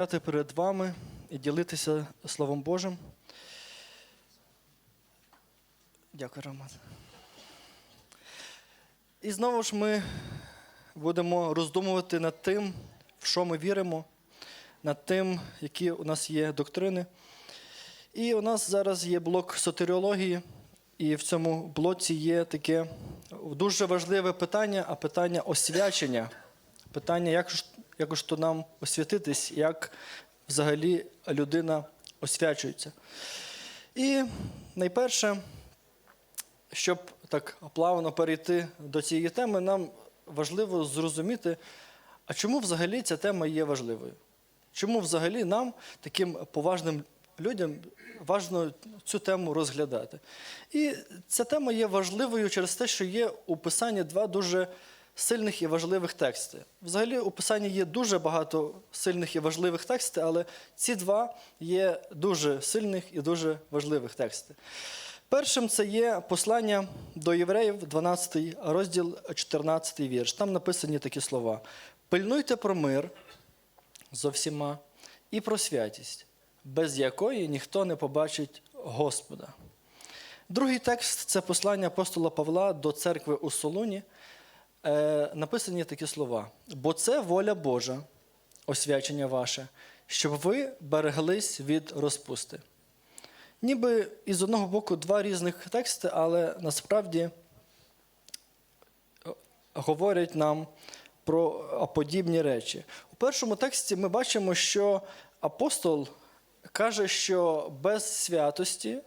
стояти перед вами і ділитися Словом Божим. Дякую, Роман. І знову ж ми будемо роздумувати над тим, в що ми віримо, над тим, які у нас є доктрини. І у нас зараз є блок сотеріології, і в цьому блоці є таке дуже важливе питання, а питання освячення. Питання, як ж, як ж то нам освятитись, як взагалі людина освячується. І найперше, щоб так плавно перейти до цієї теми, нам важливо зрозуміти, а чому взагалі ця тема є важливою? Чому взагалі нам, таким поважним людям, важливо цю тему розглядати? І ця тема є важливою через те, що є у писанні два дуже сильних і важливих тексти. Взагалі, у писанні є дуже багато сильних і важливих текстів, але ці два є дуже сильних і дуже важливих тексти. Першим це є послання до євреїв, 12 розділ, 14 вірш. Там написані такі слова: пильнуйте про мир зо всіма і про святість, без якої ніхто не побачить Господа. Другий текст це послання апостола Павла до церкви у Солуні. Е, написані такі слова: бо це воля Божа, освячення ваше, щоб ви береглись від розпусти. Ніби із одного боку два різних тексти, але насправді говорять нам про подібні речі. У першому тексті ми бачимо, що апостол каже, що без святості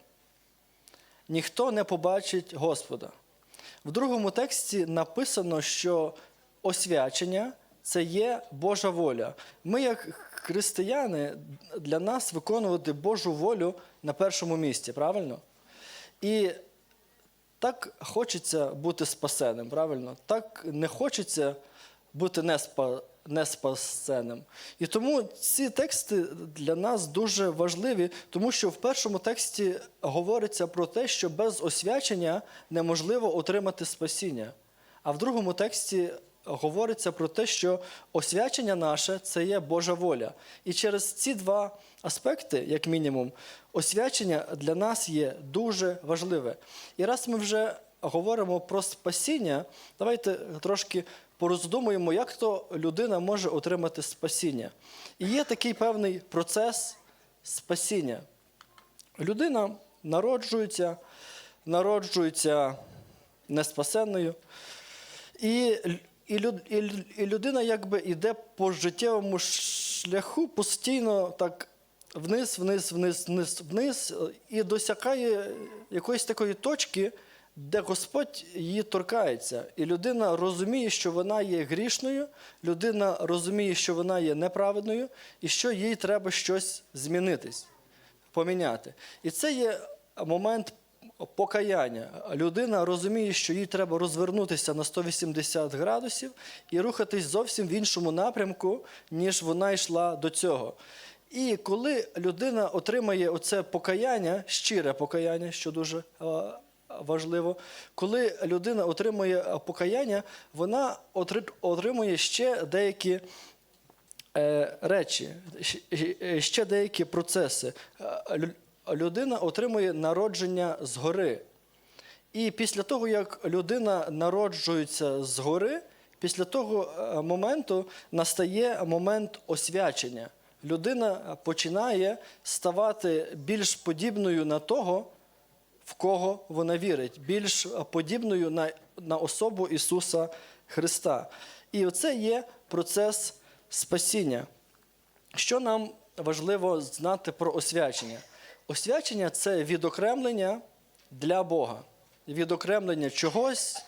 ніхто не побачить Господа. В другому тексті написано, що освячення це є Божа воля. Ми, як християни, для нас виконувати Божу волю на першому місці, правильно? І так хочеться бути спасеним, правильно? Так не хочеться бути неспа, неспасеним. І тому ці тексти для нас дуже важливі, тому що в першому тексті говориться про те, що без освячення неможливо отримати спасіння. А в другому тексті говориться про те, що освячення наше це є Божа воля. І через ці два аспекти, як мінімум, освячення для нас є дуже важливе. І раз ми вже говоримо про спасіння, давайте трошки пороздумуємо, як то людина може отримати спасіння. І є такий певний процес спасіння. Людина народжується, народжується неспасенною. І, і, і, людина якби йде по життєвому шляху постійно так вниз, вниз, вниз, вниз, вниз, і досягає якоїсь такої точки, де Господь її торкається. І людина розуміє, що вона є грішною, людина розуміє, що вона є неправедною, і що їй треба щось змінитись, поміняти. І це є момент покаяння. Людина розуміє, що їй треба розвернутися на 180 градусів і рухатись зовсім в іншому напрямку, ніж вона йшла до цього. І коли людина отримає оце покаяння, щире покаяння, що дуже важливо, коли людина отримує е, покаяння, вона отримує ще деякі е, речі, е, ще деякі процеси. Людина отримує народження згори. І після того, як людина народжується згори, після того моменту настає момент освячення. Людина починає ставати більш подібною на того, в кого вона вірить, більш подібною на, на особу Ісуса Христа. І оце є процес спасіння. Що нам важливо знати про освячення? Освячення це відокремлення для Бога, відокремлення чогось,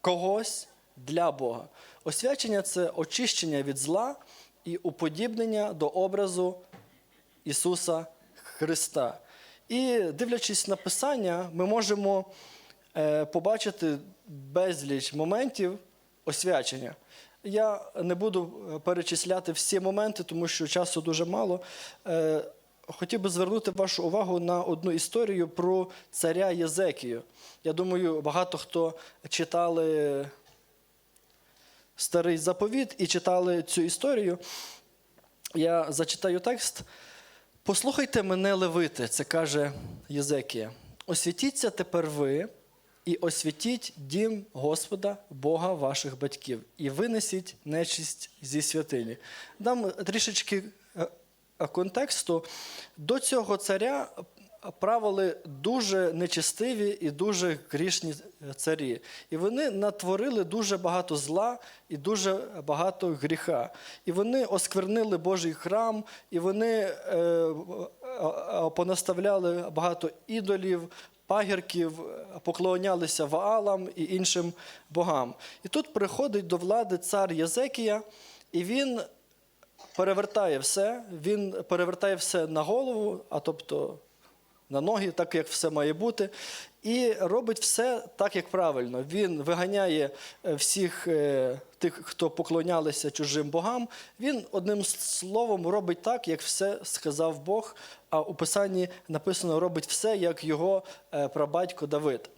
когось для Бога. Освячення це очищення від зла і уподібнення до образу Ісуса Христа. І дивлячись на Писання, ми можемо е, побачити безліч моментів освячення. Я не буду е, перечисляти всі моменти, тому що часу дуже мало. Е, Хотів би звернути вашу увагу на одну історію про царя Єзекію. Я думаю, багато хто читали старий заповіт і читали цю історію. я зачитаю текст. Послухайте мене, левити, це каже Єзекія. Освітіться тепер ви і освітіть дім Господа, Бога ваших батьків, і винесіть нечисть зі святині. Дам трішечки е, контексту. До цього царя правили дуже нечестиві і дуже грішні царі. І вони натворили дуже багато зла і дуже багато гріха. І вони осквернили Божий храм, і вони е, е, е, понаставляли багато ідолів, пагірків, поклонялися Ваалам і іншим богам. І тут приходить до влади цар Єзекія, і він перевертає все, він перевертає все на голову, а тобто на ноги, так як все має бути, і робить все так, як правильно. Він виганяє е, всіх е, тих, хто поклонялися чужим богам. Він одним словом робить так, як все сказав Бог. А у Писанні написано робить все, як його е, прабатько Давид.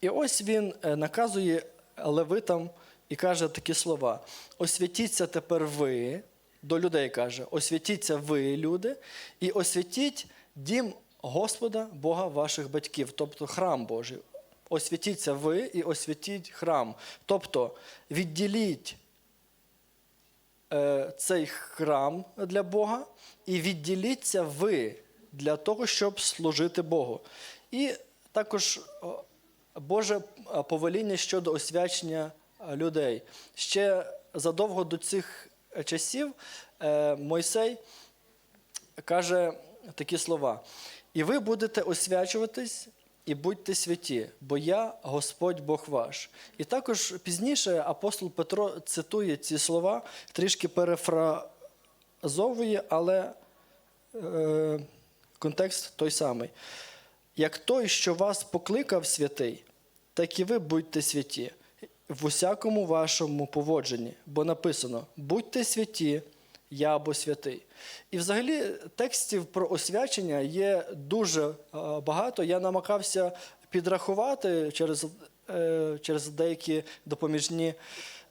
І ось він наказує левитам і каже такі слова: освятіться тепер ви, до людей каже, освятіться ви, люди, і освятіть дім Господа, Бога ваших батьків, тобто храм Божий. Освятіться ви і освятіть храм. Тобто відділіть е, цей храм для Бога і відділіться ви для того, щоб служити Богу. І також Боже е, повеління щодо освячення е, людей. Ще задовго до цих часів е, Мойсей каже такі слова: І ви будете освячуватись і будьте святі, бо я Господь Бог ваш. І також пізніше апостол Петро цитує ці слова, трішки перефразовує, але е, контекст той самий. Як той, що вас покликав святий, так і ви будьте святі в усякому вашому поводженні, бо написано: будьте святі, я бо святий. І взагалі текстів про освячення є дуже е, багато. Я намагався підрахувати через, е, через деякі допоміжні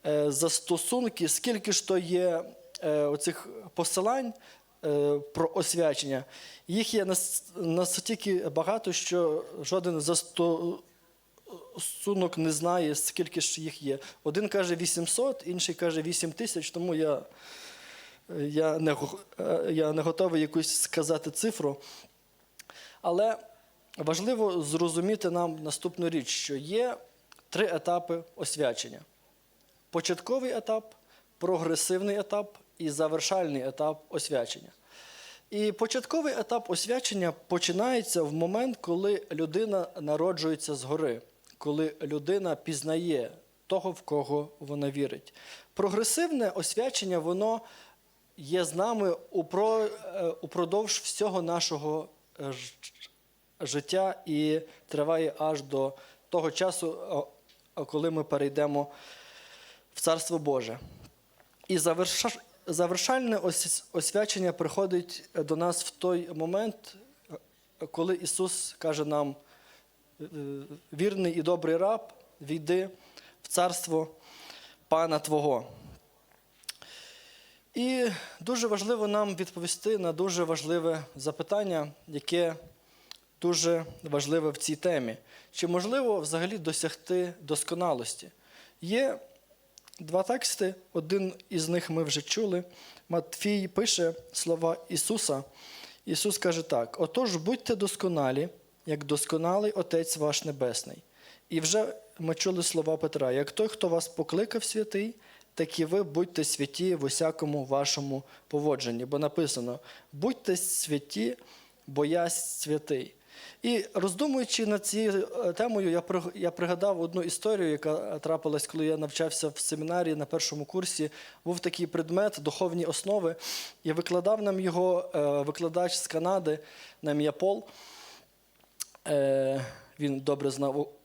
е, застосунки, скільки ж то є оцих посилань про освячення. Їх є настільки багато, що жоден застосунок не знає, скільки ж їх є. Один каже 800, інший каже 8 тисяч, тому я, я, не, е, я не готовий якусь сказати цифру. Але важливо зрозуміти нам наступну річ, що є три етапи освячення: початковий етап, прогресивний етап і завершальний етап освячення. І початковий етап освячення починається в момент, коли людина народжується згори, коли людина пізнає того, в кого вона вірить. Прогресивне освячення, воно є з нами е, упродовж всього нашого е, життя і триває аж до того часу, коли ми перейдемо в Царство Боже. І завершальне освячення приходить до нас в той момент, коли Ісус каже нам: е, вірний і добрий раб, війди в царство Пана Твого. І дуже важливо нам відповісти на дуже важливе запитання, яке дуже важливе в цій темі. Чи можливо взагалі досягти досконалості? Є два тексти. Один із них ми вже чули. Матфій пише слова Ісуса. Ісус каже так: Отож, будьте досконалі, як досконалий Отець ваш Небесний. І вже ми чули слова Петра: як той, хто вас покликав святий, так і ви будьте святі в усякому вашому поводженні. Бо написано: будьте святі, бо я святий. І роздумуючи над цією е, темою, я пригадав одну історію, яка трапилась, коли я навчався в семінарі на першому курсі. Був такий предмет духовні основи, і викладав нам його е, викладач з Канади на ім'я Пол. Е, Він добре знав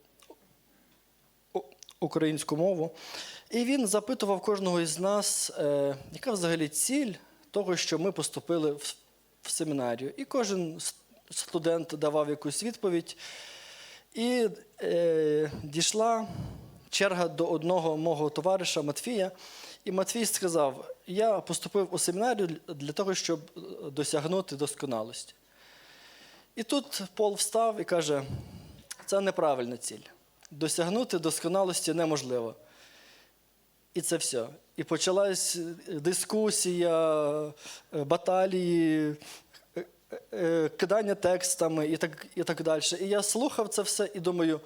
українську мову. І він запитував кожного із нас, е, яка взагалі ціль того, що ми поступили в, в семінарію. І кожен студент давав якусь відповідь. І е, дійшла черга до одного мого товариша Матфія, І Матвій сказав: Я поступив у семінарію для того, щоб е, досягнути досконалості. І тут Пол встав і каже: це неправильна ціль. Досягнути досконалості неможливо. І це все. І почалась дискусія, е, баталії, е, е, кидання текстами і так, і так далі. І я слухав це все і думаю,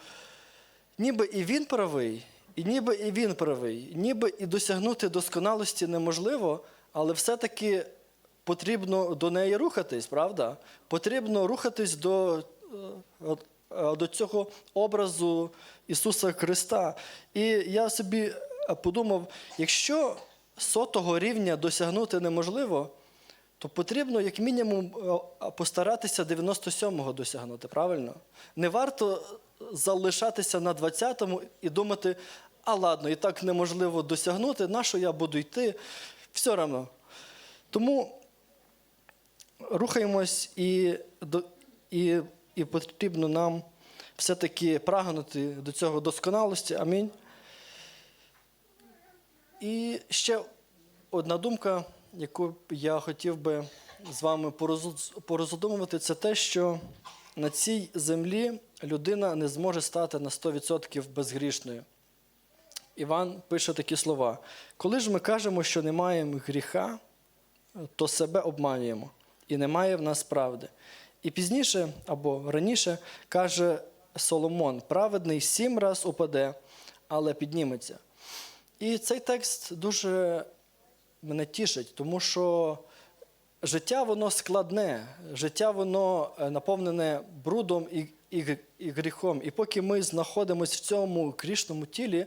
ніби і він правий, і ніби і він правий, ніби і досягнути досконалості неможливо, але все-таки потрібно до неї рухатись, правда? Потрібно рухатись до, е, е, до цього образу Ісуса Христа. І я собі е, подумав, якщо сотого рівня досягнути неможливо, то потрібно, як мінімум, е, постаратися 97-го досягнути, правильно? Не варто залишатися на 20-му і думати, а ладно, і так неможливо досягнути, на що я буду йти? Все одно. Тому рухаємось і, і, і потрібно нам все-таки прагнути до цього досконалості. Амінь. І ще одна думка, яку я хотів би з вами порозу- порозумувати, це те, що на цій землі людина не зможе стати на 100% безгрішною. Іван пише такі слова: коли ж ми кажемо, що не маємо гріха, то себе обманюємо, і немає в нас правди. І пізніше або раніше каже Соломон: праведний сім раз упаде, але підніметься. І цей текст дуже мене тішить, тому що життя воно складне, життя воно е, наповнене брудом і, і, і гріхом. І поки ми знаходимося в цьому грішному тілі,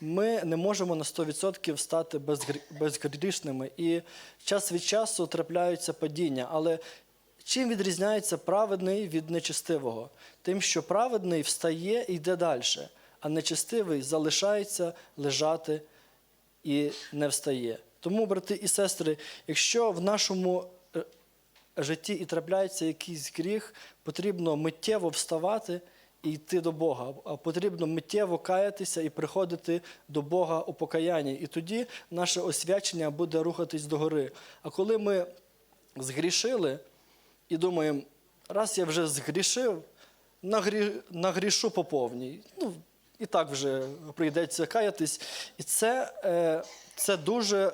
ми не можемо на 100% стати безгрі- безгрішними. І час від часу трапляються падіння. Але чим відрізняється праведний від нечестивого? Тим, що праведний встає і йде далі, а нечестивий залишається лежати і не встає. Тому, брати і сестри, якщо в нашому е, житті і трапляється якийсь гріх, потрібно миттєво вставати і йти до Бога. Потрібно миттєво каятися і приходити до Бога у покаянні. І тоді наше освячення буде рухатись догори. А коли ми згрішили і думаємо, раз я вже згрішив, нагрі... нагрішу по повній. Ну, і так вже прийдеться каятись. І це, е, це дуже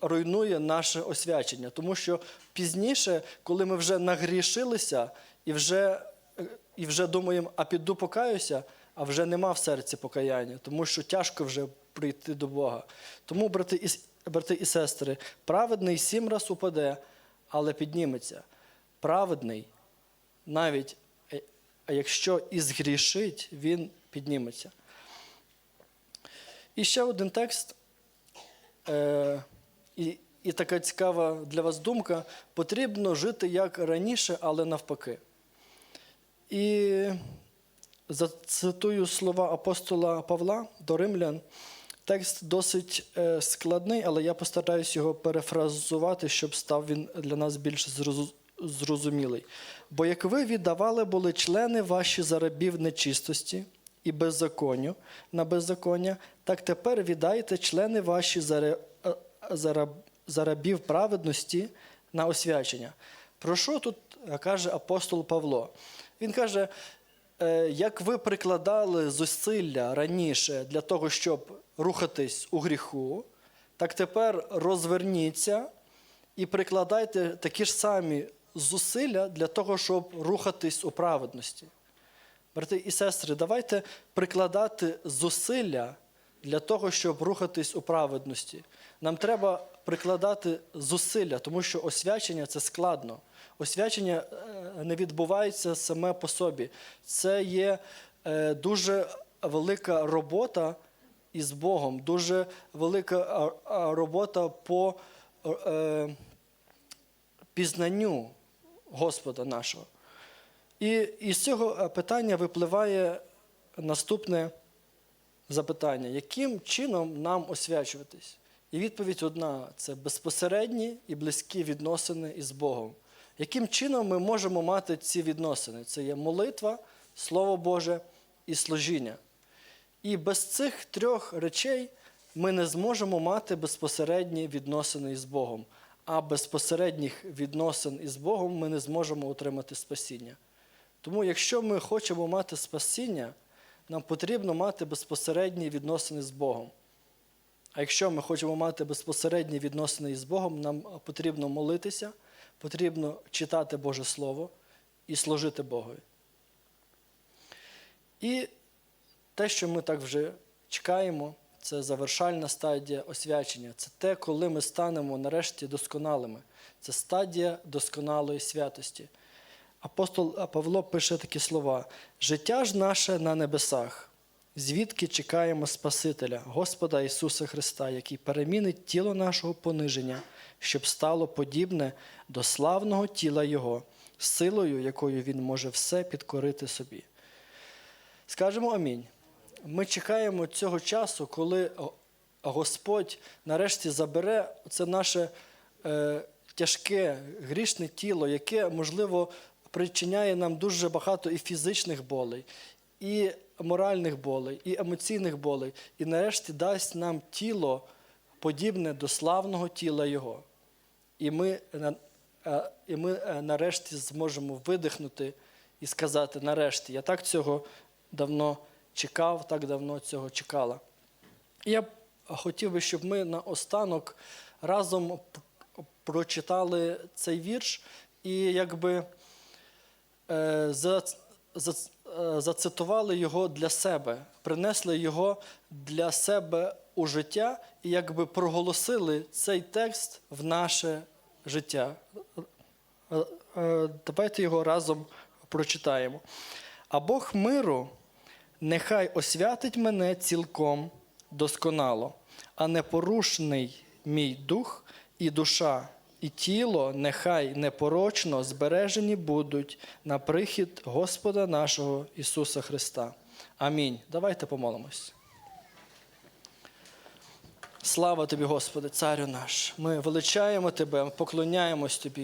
руйнує наше освячення, тому що пізніше, коли ми вже нагрішилися і вже, е, і вже думаємо, а піду покаюся, а вже нема в серці покаяння, тому що тяжко вже прийти до Бога. Тому, брати і, брати і сестри, праведний сім раз упаде, але підніметься. Праведний навіть е, якщо і згрішить, він підніметься. І ще один текст. Е, і, і така цікава для вас думка: потрібно жити як раніше, але навпаки. І зацитую слова апостола Павла до римлян. Текст досить е, складний, але я постараюсь його перефразувати, щоб став він для нас більш зрозумілий. Бо як ви віддавали були члени ваші за рабів нечистості і беззаконню на беззаконня, так тепер віддайте члени ваші за, ре- е, за, за рабів праведності на освячення. Про що тут е, каже апостол Павло? Він каже, е, як ви прикладали зусилля раніше для того, щоб рухатись у гріху, так тепер розверніться і прикладайте такі ж самі зусилля для того, щоб рухатись у праведності. Брати і сестри, давайте прикладати зусилля для того, щоб рухатись у праведності. Нам треба прикладати зусилля, тому що освячення це складно. Освячення е, не відбувається саме по собі. Це є е, дуже велика робота із Богом, дуже велика робота по е, пізнанню Господа нашого. І із цього е, питання випливає наступне запитання: яким чином нам освячуватись? І відповідь одна: це безпосередні і близькі відносини із Богом. Яким чином ми можемо мати ці відносини? Це є молитва, Слово Боже і служіння. І без цих трьох речей ми не зможемо мати безпосередні відносини із Богом. А безпосередніх відносин із Богом ми не зможемо отримати спасіння. Тому, якщо ми хочемо мати спасіння, нам потрібно мати безпосередні відносини з Богом. А якщо ми хочемо мати безпосередні відносини із Богом, нам потрібно молитися, потрібно читати Боже Слово і служити Богові. І те, що ми так вже чекаємо, це завершальна стадія освячення. Це те, коли ми станемо нарешті досконалими. Це стадія досконалої святості. Апостол Павло пише такі слова: життя ж наше на небесах, звідки чекаємо Спасителя, Господа Ісуса Христа, який перемінить тіло нашого пониження, щоб стало подібне до славного тіла Його, силою, якою Він може все підкорити собі. Скажемо амінь. Ми чекаємо цього часу, коли Господь нарешті забере це наше е, тяжке, грішне тіло, яке, можливо, причиняє нам дуже багато і фізичних болей, і моральних болей, і емоційних болей, і нарешті дасть нам тіло подібне до славного тіла Його. І ми, е, і ми е, нарешті зможемо видихнути і сказати: нарешті, я так цього давно чекав, так давно цього чекала. Я хотів би, щоб ми наостанок разом прочитали цей вірш і якби е, за, за, е, зацитували його для себе, принесли його для себе у життя і якби проголосили цей текст в наше життя. Е, е, Давайте його разом прочитаємо. А Бог миру нехай освятить мене цілком досконало, а непорушний мій дух і душа, і тіло нехай непорочно збережені будуть на прихід Господа нашого Ісуса Христа. Амінь. Давайте помолимось. Слава тобі, Господи, Царю наш. Ми величаємо Тебе, поклоняємось Тобі.